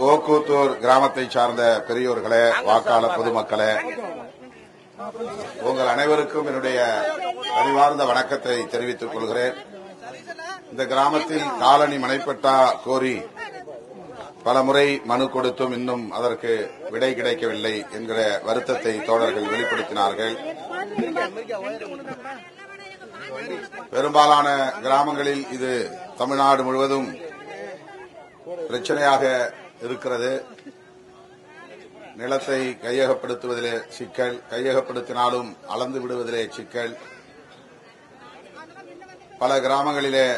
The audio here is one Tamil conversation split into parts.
கோக்கூத்தூர் கிராமத்தை சார்ந்த பெரியோர்களே வாக்காளர் பொதுமக்களே உங்கள் அனைவருக்கும் என்னுடைய அறிவார்ந்த வணக்கத்தை தெரிவித்துக் கொள்கிறேன். இந்த கிராமத்தில் காலனி மனைப்பட்டா கோரி பல முறை மனு கொடுத்தும் இன்னும் அதற்கு விடை கிடைக்கவில்லை என்கிற வருத்தத்தை தோழர்கள் வெளிப்படுத்தினார்கள். பெரும்பாலான கிராமங்களில் இது தமிழ்நாடு முழுவதும் பிரச்சனையாக இருக்கிறது. நிலத்தை கையகப்படுத்துவதிலே சிக்கல் கையகப்படுத்தினாலும் அளந்து விடுவதிலே சிக்கல். பல கிராமங்களிலே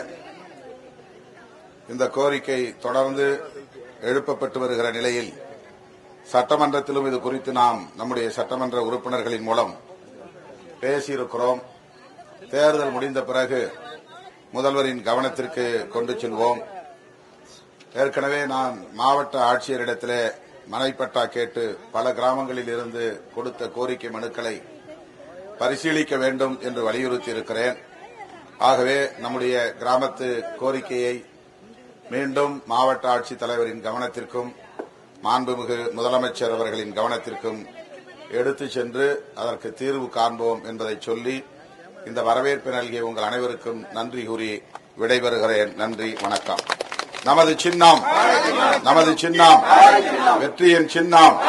இந்த கோரிக்கை தொடர்ந்து எழுப்பப்பட்டு வருகிற நிலையில் சட்டமன்றத்திலும் இது குறித்து நாம் நம்முடைய சட்டமன்ற உறுப்பினர்களின் மூலம் பேசியிருக்கிறோம். தேர்தல் முடிந்த பிறகு முதல்வரின் கவனத்திற்கு கொண்டு செல்வோம். ஏற்கனவே நான் மாவட்ட ஆட்சியரிடத்திலே மனைப்பட்டா கேட்டு பல கிராமங்களில் இருந்து கொடுத்த கோரிக்கை மனுக்களை பரிசீலிக்க வேண்டும் என்று வலியுறுத்தி இருக்கிறேன் ஆகவே நம்முடைய கிராமத்து கோரிக்கையை மீண்டும் மாவட்ட ஆட்சித் தலைவரின் கவனத்திற்கும் மாண்புமிகு முதலமைச்சர் அவர்களின் கவனத்திற்கும் எடுத்துச் சென்று அதற்கு தீர்வு காண்போம் என்பதை சொல்லி இந்த வரவேற்பு நல்கிய உங்கள் அனைவருக்கும் நன்றி கூறி விடைபெறுகிறேன். நன்றி வணக்கம். நமது சின்னம். நமது சின்னம். வெற்றியின் சின்னம்.